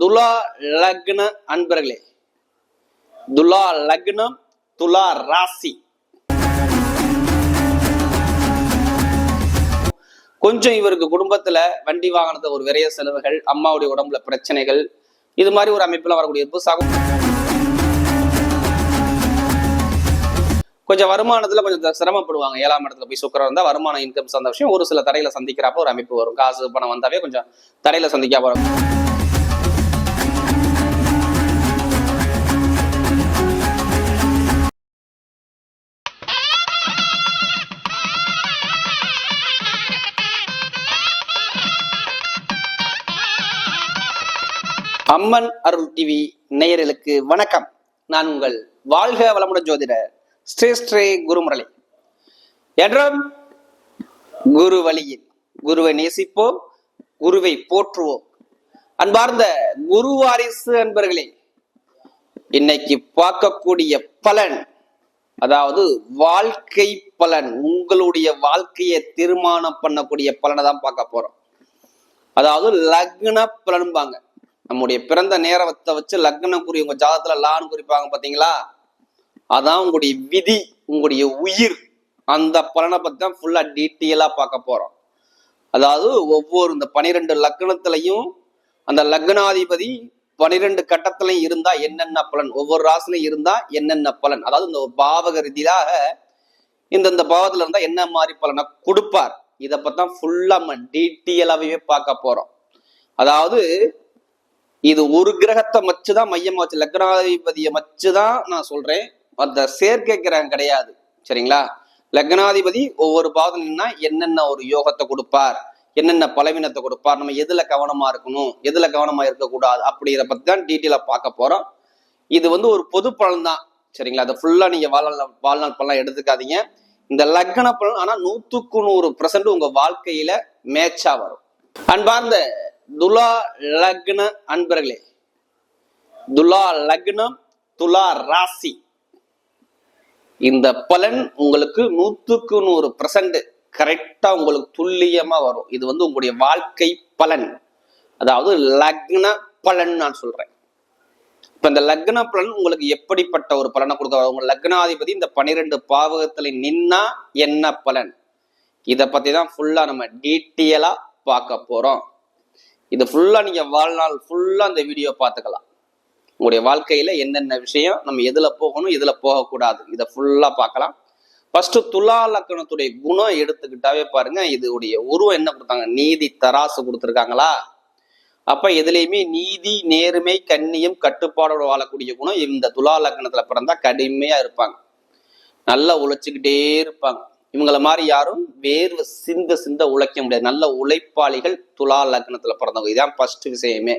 துலா லக்ன அன்பர்களே. துலா லக்னம் துலா ராசி. கொஞ்சம் இவருக்கு குடும்பத்துல வண்டி வாகனத்தை ஒரு விரைய செலவுகள் அம்மாவுடைய உடம்புல பிரச்சனைகள் இது மாதிரி ஒரு அமைப்புல வரக்கூடிய புதுசாகும் கொஞ்சம் வருமானத்துல கொஞ்சம் சிரமப்படுவாங்க. ஏழாம் இடத்துல போய் சுக்கரம் இருந்தா வருமானம் இன்கம் சார்ந்த விஷயம் ஒரு சில தடையில சந்திக்கிறப்ப ஒரு அமைப்பு வரும். காசு பணம் வந்தாவே கொஞ்சம் தடையில சந்திக்க வரும். அம்மன் அருள் டிவி நேயர்களுக்கு வணக்கம். நான் உங்கள் வாழ்க வளமுடன் ஜோதிடர் ஸ்ரீ ஸ்ரீ குருமுரளி. என்றும் குரு வழியில் குருவை நேசிப்போம் குருவை போற்றுவோம். அன்பார்ந்த குரு வாரிசு அன்பர்களே இன்னைக்கு பார்க்கக்கூடிய பலன் அதாவது வாழ்க்கை பலன் உங்களுடைய வாழ்க்கையை தீர்மானம் பண்ணக்கூடிய பலனை தான் பார்க்க போறோம். அதாவது லக்ன பலன்பாங்க. நம்முடைய பிறந்த நேரத்தை வச்சு லக்னம் குறி உங்க ஜாதத்துல லான்னு குறிப்பாங்க பாத்தீங்களா? அதான் உங்களுடைய விதி உங்களுடைய உயிர். அந்த பலனை பத்தி தான் ஃபுல்லா டீட்டெயிலா பார்க்க போறோம். அதாவது ஒவ்வொரு இந்த பனிரெண்டு லக்னத்திலையும் அந்த லக்னாதிபதி பனிரெண்டு கட்டத்திலையும் இருந்தா என்னென்ன பலன்? ஒவ்வொரு ராசிலையும் இருந்தா என்னென்ன பலன்? அதாவது இந்த பாவக ரீதியாக இந்தந்த பாவத்துல இருந்தா என்ன மாதிரி பலனை கொடுப்பார்? இதை பத்தான் தான் ஃபுல்லா நம்ம டீட்டெயிலாவே பார்க்க போறோம். அதாவது இது ஒரு கிரகத்தை மச்சுதான் மையமா வச்சு லக்னாதிபதியை மச்சுதான் நான் சொல்றேன். அந்த சேர்க்கை கிரகம் கிடையாது. சரிங்களா? லக்னாதிபதி ஒவ்வொரு பாதம்னா என்னென்ன ஒரு யோகத்தை கொடுப்பார் என்னென்ன பலவீனத்தை கொடுப்பார் நம்ம எதுல கவனமா இருக்கணும் எதுல கவனமா இருக்கக்கூடாது அப்படிங்கிற பத்தி தான் டீட்டெயிலா பார்க்க போறோம். இது வந்து ஒரு பொது பலன் தான். சரிங்களா? அதை ஃபுல்லா நீங்க வாழ்நாள் வாழ்நாள் பலன் எடுத்துக்காதீங்க. இந்த லக்ன பலன் ஆனா நூத்துக்கு நூறு பர்சன்ட் உங்க வாழ்க்கையில மேட்சா வரும். அன்பார்ந்த துலா லக்ன அன்பர்களே. துலா லக்னம் துலா ராசி. இந்த பலன் உங்களுக்கு நூத்துக்கு நூறு பர்சன்ட் கரெக்டா உங்களுக்கு துல்லியமா வரும். இது வந்து உங்களுடைய வாழ்க்கை பலன். அதாவது லக்ன பலன் நான் சொல்றேன். இப்ப இந்த லக்ன பலன் உங்களுக்கு எப்படிப்பட்ட ஒரு பலனை கொடுக்க உங்க லக்னாதிபதி இந்த பனிரெண்டு பாவகத்துல நின்னா என்ன பலன்? இதை பத்தி தான் ஃபுல்லா நம்ம டீட்டெயிலா பார்க்க போறோம். இது ஃபுல்லா நீங்க வாழ்நாள் ஃபுல்லா அந்த வீடியோ பார்த்துக்கலாம். உங்களுடைய வாழ்க்கையில என்னென்ன விஷயம் நம்ம எதுல போகணும் எதுல போகக்கூடாது இதை ஃபுல்லா பார்க்கலாம். ஃபர்ஸ்ட் துலா லக்கணத்துடைய குணம் எடுத்துக்கிட்டாவே பாருங்க இதுடைய உருவம் என்ன கொடுத்தாங்க? நீதி தராசு கொடுத்துருக்காங்களா? அப்ப எதுலையுமே நீதி நேர்மை கண்ணியம் கட்டுப்பாடோடு வாழக்கூடிய குணம் இந்த துலா லக்கணத்துல பிறந்தா கடுமையா இருப்பாங்க. நல்லா உழைச்சிக்கிட்டே இருப்பாங்க. இவங்களை மாதிரி யாரும் வேர்வை சிந்த சிந்த உழைக்க முடியாது. நல்ல உழைப்பாளிகள் துலா லக்னத்துல பிறந்தவங்க. இதான் ஃபர்ஸ்ட் விஷயமே.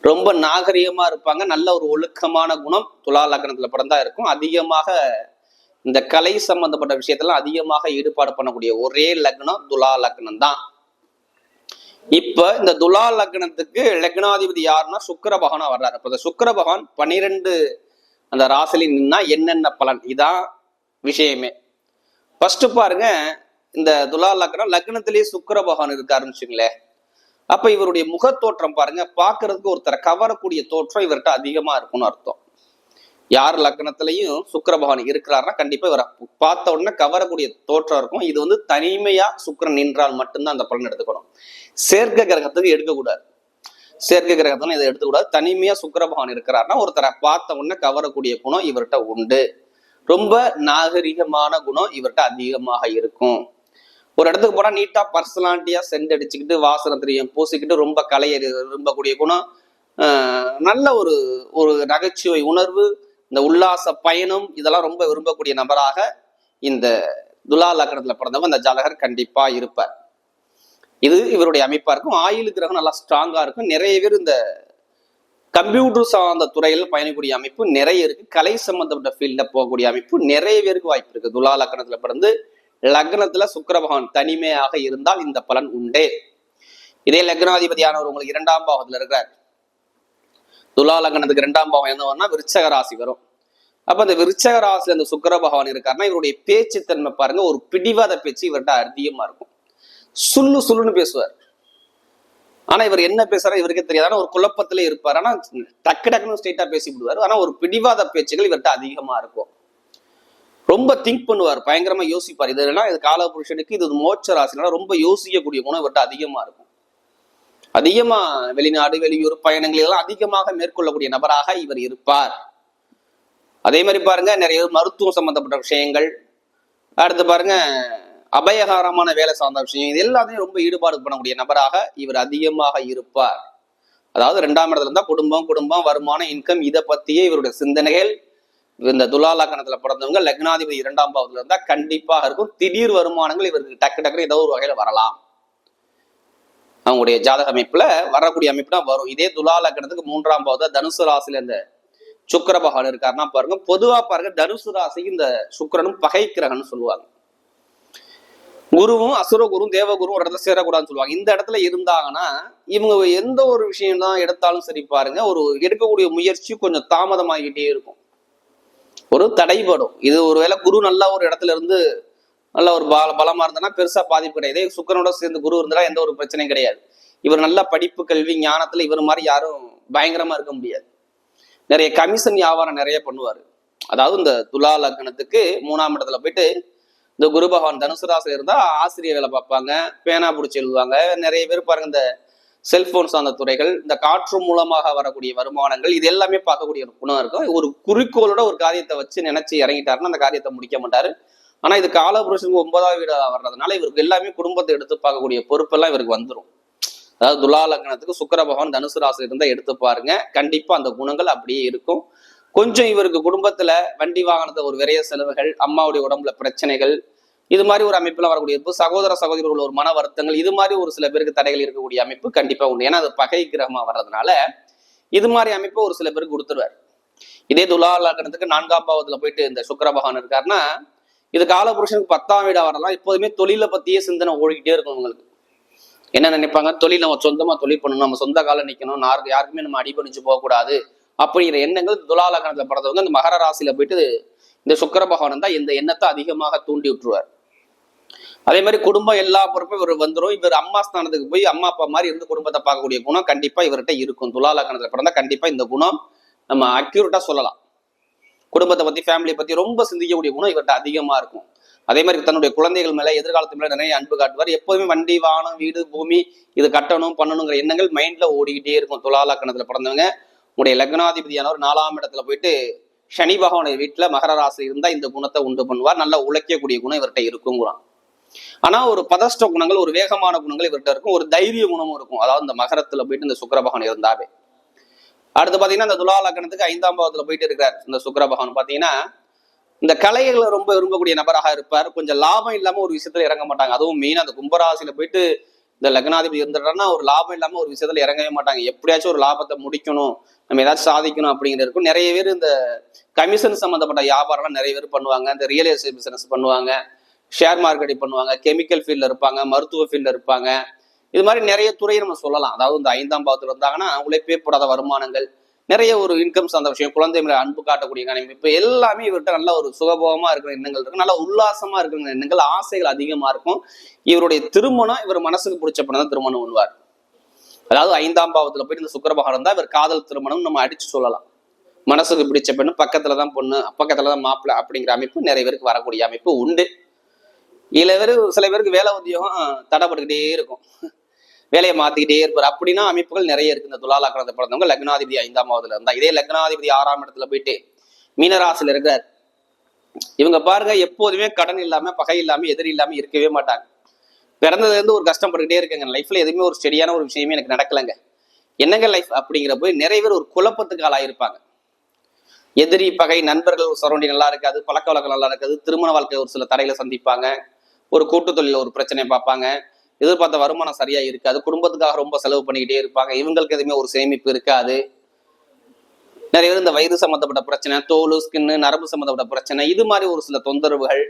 ரொம்ப நாகரிகமா இருப்பாங்க. நல்ல ஒரு ஒழுக்கமான குணம் துலா லக்னத்துல பிறந்தா இருக்கும். அதிகமாக இந்த கலை சம்பந்தப்பட்ட விஷயத்தெல்லாம் அதிகமாக ஈடுபாடு பண்ணக்கூடிய ஒரே லக்னம் துலா லக்னம் தான் இப்ப இந்த துலா லக்னத்துக்கு லக்னாதிபதி யாருன்னா சுக்கர பகவானா வர்றாரு. அப்ப இந்த சுக்கர பகவான் பன்னிரெண்டு அந்த ராசில நின்னா என்னென்ன பலன்? இதான் விஷயமே. ஃபர்ஸ்ட் பாருங்க இந்த துலா லக்னம் லக்னத்திலேயே சுக்கர பகவான் இருக்காருன்னு வச்சுங்களேன் அப்ப இவருடைய முகத்தோற்றம் பாருங்க பாக்குறதுக்கு ஒருத்தரை கவரக்கூடிய தோற்றம் இவர்கிட்ட அதிகமா இருக்கும்னு அர்த்தம். யார் லக்னத்திலையும் சுக்கர பகவான் இருக்கிறாருன்னா கண்டிப்பா இவரை பார்த்த உடனே கவரக்கூடிய தோற்றம் இருக்கும். இது வந்து தனிமையா சுக்கரன் நின்றால் மட்டும்தான் அந்த பலன் எடுத்துக்கணும். சேர்க்க கிரகத்துக்கு எடுக்கக்கூடாது. சேர்க்க கிரகத்துல இதை எடுத்துக்கூடாது. தனிமையா சுக்கர பகவான் இருக்கிறாருன்னா ஒருத்தரை பார்த்த உடனே கவரக்கூடிய குணம் இவர்கிட்ட உண்டு. ரொம்ப நாகரிகமான குணம் இவர்கிட்ட அதிகமாக இருக்கும். ஒரு இடத்துக்கு போனா நீட்டா பர்சனாலிட்டியா சென்ட் அடிச்சுக்கிட்டு வாசனை தெரியும் பூசிக்கிட்டு ரொம்ப கலைய விரும்பக்கூடிய குணம். நல்ல ஒரு ஒரு நகைச்சுவை உணர்வு இந்த உல்லாச பயணம் இதெல்லாம் ரொம்ப விரும்பக்கூடிய நபராக இந்த துலா லக்னத்துல பிறந்தவங்க அந்த ஜாதகர் கண்டிப்பா இருப்பார். இது இவருடைய அமைப்பா இருக்கும். ஆயுள் கிரகம் நல்லா ஸ்ட்ராங்கா இருக்கும். நிறைய பேர் இந்த கம்ப்யூட்டர் சார்ந்த துறையில் பயணிக்கூடிய அமைப்பு நிறைய இருக்கு. கலை சம்பந்தப்பட்ட ஃபீல்ட போகக்கூடிய அமைப்பு நிறைய பேருக்கு வாய்ப்பு இருக்கு. துலா லக்னத்துல பிறந்து லக்னத்துல சுக்கரபகவான் தனிமையாக இருந்தால் இந்த பலன் உண்டே. இதே லக்னாதிபதியானவர் உங்களுக்கு இரண்டாம் பாவத்துல இருக்கிறார். துலா லக்னத்துக்கு இரண்டாம் பாவம் என்னவன்னா விருச்சக ராசி வரும். அப்ப இந்த விருச்சக ராசியில இந்த சுக்கர பகவான் இருக்காருன்னா இவருடைய பேச்சு தன்மை பாருங்க ஒரு பிடிவாத பேச்சு இவர்கிட்ட அதிகமா இருக்கும். சுள்ளு சுள்ளுன்னு பேசுவார். ஆனா இவர் என்ன பேசுறாரு இவருக்கே தெரியாது. ஆனா ஒரு குழப்பத்திலே இருப்பார். ஆனா டக்கு டக்குன்னு ஸ்ட்ரெயிட்டா பேசி விடுவார் ஆனா ஒரு பிடிவாத பேச்சுகள் இவர்கிட்ட அதிகமா இருக்கும். ரொம்ப திங்க் பண்ணுவார். பயங்கரமா யோசிப்பார். இதெல்லாம் இது கால புருஷனுக்கு இது மோட்ச ராசினா ரொம்ப யோசிக்கக்கூடிய குணம் இவர்கிட்ட அதிகமா இருக்கும். அதிகமா வெளிநாடு வெளியூர் பயணங்கள் எல்லாம் அதிகமாக மேற்கொள்ளக்கூடிய நபராக இவர் இருப்பார். அதே மாதிரி பாருங்க நிறைய மருத்துவம் சம்பந்தப்பட்ட விஷயங்கள். அடுத்து பாருங்க அபயகாரமான வேலை சார்ந்த விஷயம். இது எல்லாத்தையும் ரொம்ப ஈடுபாடு பண்ணக்கூடிய நபராக இவர் அதிகமாக இருப்பார். அதாவது ரெண்டாம் இடத்துல இருந்தா குடும்பம் குடும்பம் வருமானம் இன்கம் இதை பத்தியே இவருடைய சிந்தனைகள் இந்த துலாலக்கணத்துல பிறந்தவங்க லக்னாதிபதி இரண்டாம் பாவத்துல இருந்தா கண்டிப்பாக இருக்கும். திடீர் வருமானங்கள் இவருக்கு டக்கு டக்குனு ஏதோ ஒரு வகையில வரலாம். அவங்களுடைய ஜாதக அமைப்புல வரக்கூடிய அமைப்பு தான் வரும். இதே துலா லக்னத்துக்கு மூன்றாம் பாவத்தை தனுசு ராசியில இந்த சுக்கர பகவான் இருக்காருன்னா பாருங்க. பொதுவா பாருங்க தனுசு ராசிக்கு இந்த சுக்கரனும் பகை கிரகம்னு சொல்லுவாங்க. குருவும் அசுரகுரும் தேவகுரும் ஒரு இடத்துல சேரக்கூடாதுன்னு சொல்லுவாங்க. இந்த இடத்துல இருந்தாங்கன்னா இவங்க எந்த ஒரு விஷயம் தான் எடுத்தாலும் சரி பாருங்க ஒரு எடுக்கக்கூடிய முயற்சி கொஞ்சம் தாமதமாகிட்டே இருக்கும். ஒரு தடைபடும். இது ஒருவேளை குரு நல்லா ஒரு இடத்துல இருந்து நல்ல ஒரு பல பலமா இருந்தனா பெருசா பாதிப்பு கிடையாது. சுக்கரனோட சேர்ந்து குரு இருந்தா எந்த ஒரு பிரச்சனையும் கிடையாது. இவர் நல்ல படிப்பு கல்வி ஞானத்துல இவர் மாதிரி யாரும் பயங்கரமா இருக்க முடியாது. நிறைய கமிஷன் வியாபாரம் நிறைய பண்ணுவாரு. அதாவது இந்த துலா லக்னத்துக்கு மூணாம் இடத்துல போயிட்டு இந்த குரு பகவான் தனுசு ராசியில் ஆசிரியர் வேலை பார்ப்பாங்க பேனா பிடிச்சி எழுதுவாங்க. நிறைய பேர் பாருங்க இந்த செல்போன் சார்ந்த துறைகள் இந்த காற்று மூலமாக வரக்கூடிய வருமானங்கள் இது எல்லாமே பார்க்கக்கூடிய ஒரு குணம் இருக்கும். ஒரு குறிக்கோளோட ஒரு காரியத்தை வச்சு நினைச்சு இறங்கிட்டாருன்னா அந்த காரியத்தை முடிக்க மாட்டாரு. ஆனா இது காலபுருஷனுக்கு ஒன்பதாவது வீடு வர்றதுனால இவருக்கு எல்லாமே குடும்பத்தை எடுத்து பார்க்கக்கூடிய பொறுப்பெல்லாம் இவருக்கு வந்துடும் அதாவது துலா லக்னத்துக்கு சுக்கர பகவான் தனுசு ராசி இருந்தால் எடுத்து பாருங்க. கண்டிப்பா அந்த குணங்கள் அப்படியே இருக்கும். கொஞ்சம் இவருக்கு குடும்பத்துல வண்டி வாகனத்தை ஒரு விரைய செலவுகள் அம்மாவுடைய உடம்புல பிரச்சனைகள் இது மாதிரி ஒரு அமைப்புல வரக்கூடிய இருப்பு சகோதர சகோதரிகள் ஒரு மன வருத்தங்கள் இது மாதிரி ஒரு சில பேருக்கு தடைகள் இருக்கக்கூடிய அமைப்பு கண்டிப்பா உண்டு. ஏன்னா அது பகை கிரகமா வர்றதுனால இது மாதிரி அமைப்பை ஒரு சில பேருக்கு கொடுத்துருவார். இதே துலா லக்னத்துக்கு நான்காம் பாவத்துல போயிட்டு இந்த சுக்கர பகவான் இருக்காருன்னா இது காலபுருஷனுக்கு பத்தாம் வீடா வரலாம். எப்போதுமே தொழிலை பத்தியே சிந்தனை ஓடிக்கிட்டே இருக்கும் உங்களுக்கு என்ன நினைப்பாங்க? தொழில் நம்ம சொந்தமா தொழில் பண்ணணும் நம்ம சொந்த காலம் நிக்கணும் யாருக்கு யாருக்குமே நம்ம அடிபணிச்சு போகக்கூடாது. அப்படிங்கிற எண்ணங்கள் துலாலகணத்துல பிறந்தவங்க அந்த மகர ராசியில போயிட்டு இந்த சுக்கர பகவான் தான் இந்த எண்ணத்தை அதிகமாக தூண்டி விட்டுருவார். அதே மாதிரி குடும்பம் எல்லா பொறுப்பும் இவர் வந்துடும் இவர் அம்மா ஸ்தானத்துக்கு போய் அம்மா அப்பா மாதிரி இருந்து குடும்பத்தை பார்க்கக்கூடிய குணம் கண்டிப்பா இவர்கிட்ட இருக்கும். துலாலகணத்துல பிறந்தா கண்டிப்பா இந்த குணம் நம்ம அக்யூரட்டா சொல்லலாம். குடும்பத்தை பத்தி ஃபேமிலியை பத்தி ரொம்ப சிந்திக்கக்கூடிய குணம் இவர்கிட்ட அதிகமா இருக்கும். அதே மாதிரி தன்னுடைய குழந்தைகள் மேல எதிர்காலத்து மேல நிறைய அன்பு காட்டுவார். எப்போதுமே வண்டி வாகனம் வீடு பூமி இது கட்டணும் பண்ணணுங்கிற எண்ணங்கள் மைண்ட்ல ஓடிக்கிட்டே இருக்கும். துலாலக்கணத்துல பிறந்தவங்க. உங்களுடைய லக்னாதிபதியானவர் நாலாம் இடத்துல போயிட்டு சனி பகவானுடைய வீட்டுல மகர ராசி இருந்தா இந்த குணத்தை உண்டு பண்ணுவார். நல்லா உழைக்கக்கூடிய குணம் இவர்கிட்ட இருக்குங்கிறான். ஆனா ஒரு பதஷ்ட குணங்கள் ஒரு வேகமான குணங்கள் இவர்கிட்ட இருக்கும். ஒரு தைரிய குணமும் இருக்கும். அதாவது இந்த மகரத்துல போயிட்டு இந்த சுக்கர பகவான் இருந்தாவே. அடுத்து பாத்தீங்கன்னா இந்த துலா லக்னத்துக்கு ஐந்தாம் பாவத்துல போயிட்டு இருக்கிறார் இந்த சுக்கர பகவான் பாத்தீங்கன்னா இந்த கலைகளை ரொம்ப விரும்பக்கூடிய நபராக இருப்பார். கொஞ்சம் லாபம் இல்லாம ஒரு விஷயத்துல இறங்க மாட்டாங்க. அதுவும் மெயினா அந்த கும்பராசியில போயிட்டு இந்த லக்னாதிபதி இருந்துட்டாருன்னா ஒரு லாபம் இல்லாம ஒரு விஷயத்துல இறங்கவே மாட்டாங்க. எப்படியாச்சும் ஒரு லாபத்தை முடிக்கணும். நம்ம ஏதாச்சும் சாதிக்கணும் அப்படிங்கிறது இருக்கும். நிறைய பேர் இந்த கமிஷன் சம்பந்தப்பட்ட வியாபாரம்லாம் நிறைய பேர் பண்ணுவாங்க. இந்த ரியல் எஸ்டேட் பிசினஸ் பண்ணுவாங்க. ஷேர் மார்க்கெட்டிங் பண்ணுவாங்க. கெமிக்கல் ஃபீல்ட்ல இருப்பாங்க. மருத்துவ ஃபீல்ட்ல இருப்பாங்க. இது மாதிரி நிறைய துறையை நம்ம சொல்லலாம். அதாவது இந்த ஐந்தாம் பாவத்துல இருந்தாங்கன்னா உழைப்பே போடாத வருமானங்கள். நிறைய ஒரு இன்கம் சார்ந்த விஷயம் குழந்தை மேல அன்பு காட்டக்கூடிய கணிப்பு இப்போ எல்லாமே இவர்கிட்ட நல்ல ஒரு சுகபோகமா இருக்கிற எண்ணங்கள் இருக்கு. நல்ல உல்லாசமா இருக்கிற எண்ணங்கள் ஆசைகள் அதிகமா இருக்கும். இவருடைய திருமணம் இவர் மனசுக்கு பிடிச்ச பண்ண தான் திருமணம் பண்ணுவார். அதாவது ஐந்தாம் பாவத்துல போயிட்டு இந்த சுக்கரபகாரம் தான் இவர் காதல் திருமணம் நம்ம அடிச்சு சொல்லலாம். மனசுக்கு பிடிச்ச பெண்ணு பக்கத்துல தான் பொண்ணு பக்கத்துல தான் மாப்பிள்ளை அப்படிங்கிற அமைப்பு நிறைய பேருக்கு வரக்கூடிய அமைப்பு உண்டு. சில பேர் சில பேருக்கு வேலை உத்தியோகம் தடைப்பட்டுக்கிட்டே இருக்கும். வேலையை மாத்திக்கிட்டே இருப்பார். அப்படின்னா அமைப்புகள் நிறைய இருக்கு. இந்த துலாலக்கணத்தை பிறந்தவங்க லக்னாதிபதி ஐந்தாம் பாவத்துல இருந்தா. இதே லக்னாதிபதி ஆறாம் இடத்துல போயிட்டு மீனராசில இருக்கிறார் இவங்க பாருங்க எப்போதுமே கடன் இல்லாம பகை இல்லாம எதிரி இல்லாம இருக்கவே மாட்டாங்க. பிறந்ததுல இருந்து ஒரு கஷ்டப்பட்டுக்கிட்டே இருக்கேங்க. லைஃப்ல எதுவுமே ஒரு ஸ்டெடியான ஒரு விஷயமே எனக்கு நடக்கலைங்க. என்னங்க லைஃப் அப்படிங்கிற போய் நிறைய பேர் ஒரு குழப்பத்துக்கு ஆளாயிருப்பாங்க. எதிரி பகை நண்பர்கள் சரௌண்டிங் நல்லா இருக்காது. பழக்க வழக்கம் நல்லா இருக்காது. திருமண வாழ்க்கை ஒரு சில தடைகளை சந்திப்பாங்க. ஒரு கூட்டு தொழில ஒரு பிரச்சனையை பார்ப்பாங்க. எதிர்பார்த்த வருமானம் சரியா இருக்காது. குடும்பத்துக்காக ரொம்ப செலவு பண்ணிக்கிட்டே இருப்பாங்க. இவங்களுக்கு எதுவுமே ஒரு சேமிப்பு இருக்காது. நிறைய பேர் இந்த வயிறு சம்மந்தப்பட்ட பிரச்சனை தோல் ஸ்கின்னு நரம்பு சம்மந்தப்பட்ட பிரச்சனை இது மாதிரி ஒரு சில தொந்தரவுகள்.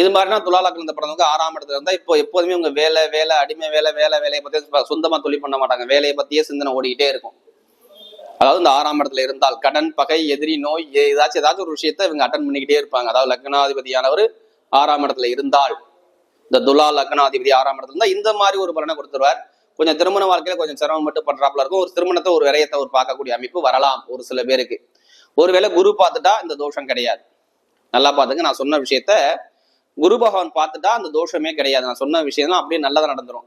இது மாதிரினா துலாலக்கில் இந்த பிறந்தவங்க ஆறாம் இடத்துல இருந்தால் இப்போ எப்போதுமே உங்க வேலை வேலை அடிமை வேலை வேலை வேலையை பற்றி சொந்தமா தொழில் பண்ண மாட்டாங்க. வேலையை பத்தியே சிந்தனை ஓடிக்கிட்டே இருக்கும். அதாவது இந்த ஆறாம் இடத்துல இருந்தால் கடன் பகை எதிரி நோய் ஏதாச்சும் ஏதாச்சும் ஒரு விஷயத்த இவங்க அட்டன் பண்ணிக்கிட்டே இருப்பாங்க. அதாவது லக்னாதிபதியானவர் ஆறாம் இடத்துல இருந்தால் இந்த துலா லக்னாதிபதி ஆறாம் இடத்துல இருந்தா இந்த மாதிரி ஒரு பலனை கொடுத்துருவார். கொஞ்சம் திருமண வாழ்க்கையில கொஞ்சம் சிரமம் மட்டும் பண்றாப்புல இருக்கும். ஒரு திருமணத்தை ஒரு விரயத்தை ஒரு பார்க்கக்கூடிய அமைப்பு வரலாம் ஒரு சில பேருக்கு. ஒருவேளை குரு பார்த்துட்டா இந்த தோஷம் கிடையாது. நல்லா பார்த்துங்க. நான் சொன்ன விஷயத்த குரு பகவான் பார்த்துட்டா அந்த தோஷமே கிடையாது. நான் சொன்ன விஷயம் தான் அப்படியே நல்லதா நடந்துரும்.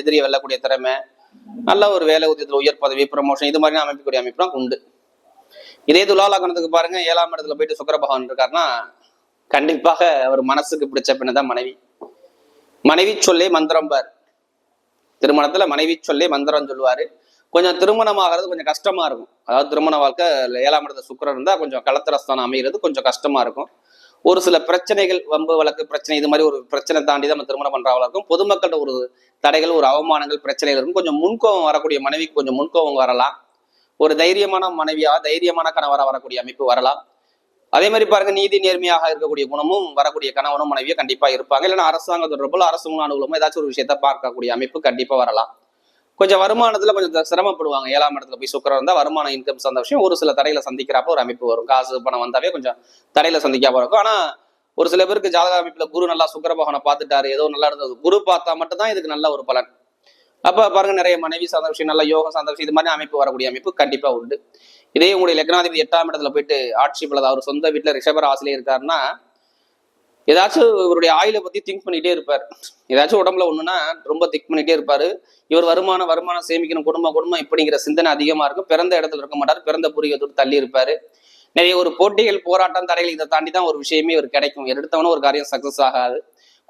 எதிரியை வெல்லக்கூடிய திறமை நல்ல ஒரு வேலை உத்தியத்தில் உயர் பதவி ப்ரமோஷன் இது மாதிரி அமைக்கக்கூடிய அமைப்பு தான் உண்டு. இதே துலாலகனத்துக்கு பாருங்க. ஏழாம் இடத்துல போயிட்டு சுக்கர பகவான் இருக்காருன்னா கண்டிப்பாக அவர் மனசுக்கு பிடிச்ச பெண்ணு தான் மனைவி. மனைவி சொல்லே மந்திரம் பார். திருமணத்துல மனைவி சொல்லே மந்திரம் சொல்லுவாரு. கொஞ்சம் திருமணம் ஆகிறது கொஞ்சம் கஷ்டமா இருக்கும். அதாவது திருமண வாழ்க்கை ஏழாம் இடத்துல சுக்கிரன் இருந்தா கொஞ்சம் களத்திரஸ்தானம் அமைகிறது கொஞ்சம் கஷ்டமா இருக்கும். ஒரு சில பிரச்சனைகள் வம்பு வழக்கு பிரச்சனை இது மாதிரி ஒரு பிரச்சனை தாண்டி தான் நம்ம திருமணம் பண்றவங்களா இருக்கும். பொதுமக்கள்கிட்ட ஒரு தடைகள் ஒரு அவமானங்கள் பிரச்சனைகள் இருக்கும். கொஞ்சம் முன்கோபம் வரக்கூடிய மனைவிக்கு கொஞ்சம் முன்கோபம் வரலாம். ஒரு தைரியமான மனைவியா தைரியமான கணவராக வரக்கூடிய அமைப்பு வரலாம். அதே மாதிரி பாருங்க நீதி நேர்மையாக இருக்கக்கூடிய குணமும் வரக்கூடிய கணவனும் மனைவியும் கண்டிப்பா இருப்பாங்க. இல்லைன்னா அரசாங்க தொடர்புல அரசு அனுகூலமோ ஏதாச்சும் ஒரு விஷயத்த பார்க்கக்கூடிய அமைப்பு கண்டிப்பா வரலாம். கொஞ்சம் வருமானத்துல கொஞ்சம் சிரமப்படுவாங்க. ஏழாம் இடத்துல போய் சுக்கரம் இருந்தா வருமான இன்கம் சந்த விஷயம் ஒரு சில தடையில சந்திக்கிறப்ப ஒரு அமைப்பு வரும். காசு பணம் வந்தாவே கொஞ்சம் தடையில சந்திக்காம இருக்கும். ஆனா ஒரு சில பேருக்கு ஜாதக அமைப்புல குரு நல்லா சுக்கர பகவானை பார்த்துட்டாரு. ஏதோ நல்லா இருந்தது குரு பார்த்தா மட்டும்தான் இதுக்கு நல்ல ஒரு பலன். அப்ப பாருங்க நிறைய மனைவி சார்ந்த விஷயம் நல்ல யோகம் சார்ந்த விஷயம் இது மாதிரி அமைப்பு வரக்கூடிய அமைப்பு கண்டிப்பா உண்டு. இதே உங்களுடைய லக்னாதிபதி எட்டாம் இடத்துல போயிட்டு ஆட்சி பலது அவர் சொந்த வீட்டுல ரிஷபர் ஆசிலே இருக்காருன்னா ஏதாச்சும் இவருடைய ஆயிலை பத்தி திங்க் பண்ணிட்டே இருப்பார். ஏதாச்சும் உடம்புல ஒண்ணுன்னா ரொம்ப திங்க் பண்ணிட்டே இருப்பாரு. இவர் வருமானம் வருமானம் சேமிக்கணும் குடும்பம் குடும்பம் இப்படிங்கிற சிந்தனை அதிகமா இருக்கும். பிறந்த இடத்துல இருக்க மாட்டார் பிறந்த புரியத்தோடு தள்ளி இருப்பாரு. நிறைய ஒரு போட்டிகள் போராட்டம் தடைகள் இதை தாண்டி தான் ஒரு விஷயமே இவர் கிடைக்கும். எடுத்தவனும் ஒரு காரியம் சக்சஸ் ஆகாது.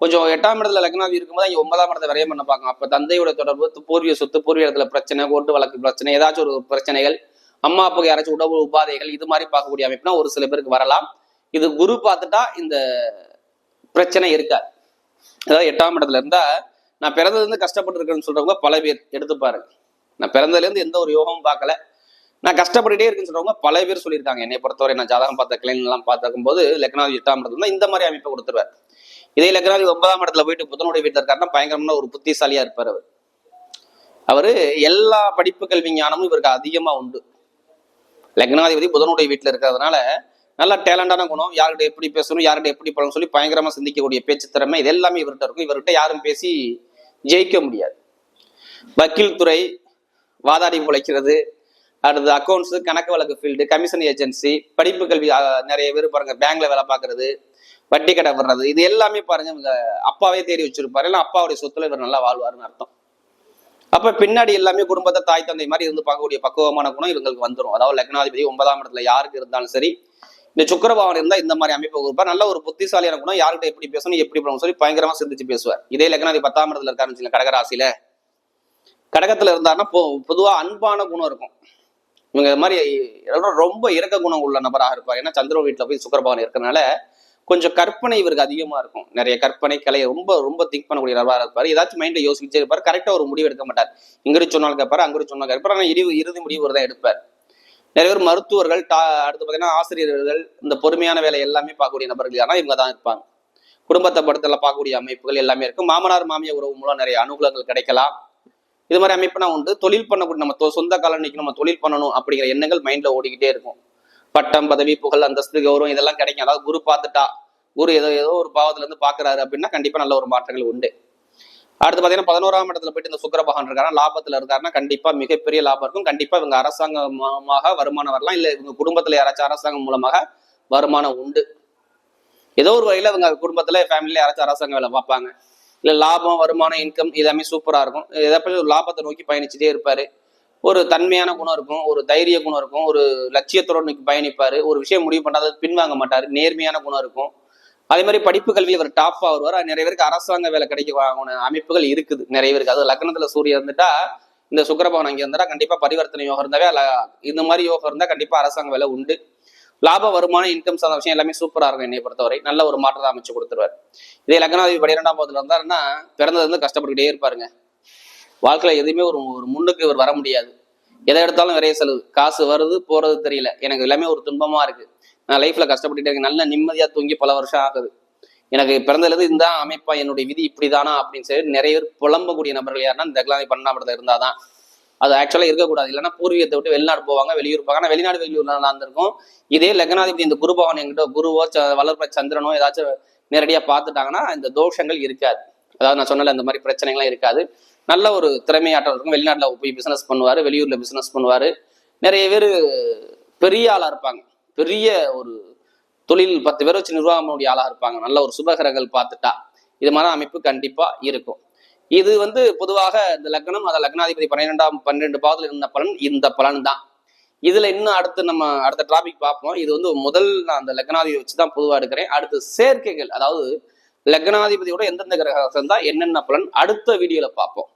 கொஞ்சம் எட்டாம் இடத்துல லக்னாதி இருக்கும்போது இங்க ஒன்பதாம் இடத்தை விரையம் பண்ண பார்க்கலாம் அப்போ தந்தையோட தொடர்பு பூர்வீக சொத்து பூர்வீக இடத்துல பிரச்சனை ஓட்டு வழக்கு பிரச்சனை ஏதாச்சும் ஒரு பிரச்சனைகள் அம்மா அப்பாவுக்கு யாராச்சும் உடம்பு உபாதைகள் இது மாதிரி பார்க்கக்கூடிய அமைப்புனா ஒரு சில பேருக்கு வரலாம். இது குரு பார்த்துட்டா இந்த பிரச்சனை இருக்காது. அதாவது எட்டாம் இடத்துல இருந்தா நான் பிறந்ததுலேருந்து கஷ்டப்பட்டு இருக்கேன்னு சொல்றவங்க பல பேர் எடுத்து பாருங்க நான் பிறந்ததுலேருந்து எந்த ஒரு யோகமும் பார்க்கல. நான் கஷ்டப்பட்டுட்டே இருக்குன்னு சொல்றவங்க பல பேர் சொல்லியிருக்காங்க. என்னை பொறுத்தவரை நான் ஜாதகம் பார்த்த கிளைன் எல்லாம் பார்த்துக்கும் போது லக்னாதி எட்டாம் இடத்துல இந்த மாதிரி அமைப்பை கொடுத்துருவார். இதே லக்னாதி ஒன்பதாம் இடத்துல போயிட்டு புதனுடைய வீட்டில் இருக்காருன்னா பயங்கரமான ஒரு புத்திசாலியா இருப்பார் அவர். அவர் எல்லா படிப்பு கல்வி ஞானமும் இவருக்கு அதிகமாக உண்டு. லக்னாதிபதி புதனுடைய வீட்டில் இருக்கிறதுனால நல்ல டேலண்டான குணம் யார்கிட்ட எப்படி பேசணும் யார்கிட்ட எப்படி பண்ணணும் சொல்லி பயங்கரமாக சிந்திக்கக்கூடிய பேச்சு திறமை இது எல்லாமே இவர்கிட்ட இருக்கும். இவர்கிட்ட யாரும் பேசி ஜெயிக்க முடியாது. வக்கீல் துறை வாதாடி உழைக்கிறது அடுத்து அக்கௌண்ட்ஸு கணக்கு வழக்கு ஃபீல்டு கமிஷன் ஏஜென்சி படிப்பு கல்வி நிறைய பேர் பாருங்கள் பேங்க்ல வேலை பார்க்கறது வட்டி கடை வர்றது இது எல்லாமே பாருங்க இவங்க அப்பாவே தேடி வச்சிருப்பாரு. இல்லை அப்பாவுடைய சொத்துல இவர் நல்லா வாழ்வாருன்னு அர்த்தம். அப்ப பின்னாடி எல்லாமே குடும்பத்தை தாய் தந்தை மாதிரி இருந்து பார்க்கக்கூடிய பக்குவமான குணம் இவங்களுக்கு வந்துடும் அதாவது லக்னாதிபதி ஒன்பதாம் இடத்துல யாருக்கு இருந்தாலும் சரி இந்த சுக்கரபாவன் இருந்தா இந்த மாதிரி அமைப்பு கொடுப்பார் நல்ல ஒரு புத்திசாலியான குணம். யார்கிட்ட எப்படி பேசணும் எப்படி பண்ணணும் சொல்லி பயங்கரமா சிந்திச்சு பேசுவார். இதே லக்னாதிபதி பத்தாம் இடத்துல இருக்காருன்னு சொல்லி கடகராசியில. கடகத்துல இருந்தாருன்னா பொதுவா அன்பான குணம் இருக்கும். இவங்க மாதிரி ரொம்ப இறக்க குணம் உள்ள நபராக இருப்பார். ஏன்னா சந்திர வீட்டுல போய் சுக்கரபவன் இருக்கிறனால கொஞ்சம் கற்பனை இவருக்கு அதிகமாக இருக்கும். நிறைய கற்பனை கலை ரொம்ப ரொம்ப திங்க் பண்ணக்கூடிய நபராக இருப்பார் ஏதாச்சும் மைண்டை யோசிக்கிட்டே இருப்பார் கரெக்டாக ஒரு முடிவு எடுக்க மாட்டார். இங்கிட்டு சொன்னாலும் கேட்பார் அங்கிட்டு சொன்னால் கேட்பார் ஆனால் இறுதி இறுதி முடிவு ஒரு தான் எடுப்பார். நிறைய பேர் மருத்துவர்கள் டா அடுத்து பார்த்தீங்கன்னா ஆசிரியர்கள் இந்த பொறுமையான வேலை எல்லாமே பார்க்கக்கூடிய நபர்கள் ஆனால் இவங்க தான் இருப்பாங்க. குடும்பத்தை படத்தில் பார்க்கக்கூடிய அமைப்புகள் எல்லாமே இருக்கும். மாமனார் மாமியார் உறவு மூலம் நிறைய அனுகூலங்கள் கிடைக்கலாம். இது மாதிரி அமைப்புனா உண்டு. தொழில் பண்ணக்கூடிய நம்ம சொந்த காலம் நிற்கணும் நம்ம தொழில் பண்ணணும் அப்படிங்கிற எண்ணங்கள் மைண்டில் ஓடிக்கிட்டே இருக்கும். பட்டம் பதவி புகழ் அந்தஸ்து கௌரவம் இதெல்லாம் கிடைக்கும். அதாவது குரு பார்த்துட்டா குரு ஏதோ ஏதோ ஒரு பாவத்துல இருந்து பாக்குறாரு அப்படின்னா கண்டிப்பா நல்ல ஒரு மாற்றங்கள் உண்டு. அடுத்து பார்த்தீங்கன்னா பதினோராம் இடத்துல போயிட்டு இந்த சுக்கிர பகவான் இருக்காருன்னா லாபத்துல இருக்காருன்னா கண்டிப்பா மிகப்பெரிய லாபம் இருக்கும். கண்டிப்பா இவங்க அரசாங்கமாக வருமானம் வரலாம். இல்ல இவங்க குடும்பத்துல யாராச்சும் அரசாங்கம் மூலமாக வருமானம் உண்டு. ஏதோ ஒரு வகையில இவங்க குடும்பத்துல ஃபேமிலியில யாராச்சும் அரசாங்க வேலை பார்ப்பாங்க. இல்ல லாபம் வருமானம் இன்கம் எல்லாமே சூப்பரா இருக்கும். எதாவது ஒரு லாபத்தை நோக்கி பயணிச்சுட்டே இருப்பாரு. ஒரு தன்மையான குணம் இருக்கும் ஒரு தைரிய குணம் இருக்கும் ஒரு லட்சியத்தோட பயணிப்பார் பயணிப்பாரு. ஒரு விஷயம் முடிவு பண்ணாத பின்வாங்க மாட்டாரு. நேர்மையான குணம் இருக்கும். அதே மாதிரி படிப்பு கல்வியில் இவர் டாப் வருவார். நிறைய பேருக்கு அரசாங்க வேலை கிடைக்க வாங்கின அமைப்புகள் இருக்குது. நிறைய பேருக்கு. அது லக்னத்துல சூரியன் இருந்துட்டா இந்த சுக்கிரபவன் அங்கே இருந்தா கண்டிப்பா பரிவர்த்தனை யோகம் இருந்தாவே இந்த மாதிரி யோகம் இருந்தா கண்டிப்பா அரசாங்க வேலை உண்டு. லாப வருமானம் இன்கம் சார்ந்த விஷயம் எல்லாமே சூப்பரா இருக்கும் என்னை பொறுத்தவரை. நல்ல ஒரு மாற்றத்தை அமைச்சு கொடுத்துருவார். இதே லக்னாதிபதி பன்னிரெண்டாம் பாவத்துல இருந்தாருன்னா பிறந்தது வந்து கஷ்டப்பட்டுக்கிட்டே இருப்பாருங்க. வாழ்க்கையில் எதுவுமே ஒரு ஒரு முன்னுக்கு இவர் வர முடியாது. எதை எடுத்தாலும் விரைய செலவு. காசு வருது போறது தெரியல. எனக்கு எல்லாமே ஒரு துன்பமா இருக்கு. நான் லைஃப்ல கஷ்டப்பட்டுட்டு இருக்கேன். நல்ல நிம்மதியா தூங்கி பல வருஷம் ஆகுது. எனக்கு பிறந்ததுலேருந்து இந்த அமைப்பா என்னுடைய விதி இப்படிதானா அப்படின்னு சொல்லி நிறைய பேர் புலம்பக்கூடிய நபர்கள் யாருன்னா இந்த கிளாமி பன்னெண்டாம் இடத்துல இருந்தாதான். அது ஆக்சுவலாக இருக்கக்கூடாது. இல்லைன்னா பூர்வீகத்தை விட்டு வெளிநாடு போவாங்க வெளியூர் போவாங்க. ஆனால் வெளிநாடு வெளியூர்லாம் இருந்திருக்கும் இதே லக்னாதிபதி இந்த குரு பகவான் என்கிட்ட குருவோ ச- வளர்ப்ப சந்திரனோ ஏதாச்சும் நேரடியாக பார்த்துட்டாங்கன்னா இந்த தோஷங்கள் இருக்காது. அதாவது நான் சொன்னல இந்த மாதிரி பிரச்சனைகள்லாம் இருக்காது. நல்ல ஒரு திறமையாட்டம் இருக்கும். வெளிநாட்டில் போய் பிசினஸ் பண்ணுவாரு வெளியூர்ல பிசினஸ் பண்ணுவாரு. நிறைய பேர் பெரிய ஆளா இருப்பாங்க. பெரிய ஒரு தொழில் பத்து பேர் வச்சு நிர்வாகம் ஆளாக ஆளா இருப்பாங்க. நல்ல ஒரு சுபகரங்கள் பார்த்துட்டா இது மாதிரி அமைப்பு கண்டிப்பா இருக்கும். இது வந்து பொதுவாக இந்த லக்னம் அதை லக்னாதிபதி பன்னிரெண்டாம் பன்னிரெண்டு பாவத்தில் இருந்த பலன்? இந்த பலன் தான். இதுல இன்னும் அடுத்து நம்ம அடுத்த டாபிக் பார்ப்போம். இது வந்து முதல் நான் அந்த லக்னாதிபதி வச்சு தான் பொதுவா எடுக்கிறேன். அடுத்து சேர்க்கைகள் அதாவது லக்னாதிபதியோட எந்தெந்த கிரகம் இருந்தா என்னென்ன பலன் அடுத்த வீடியோல பார்ப்போம்.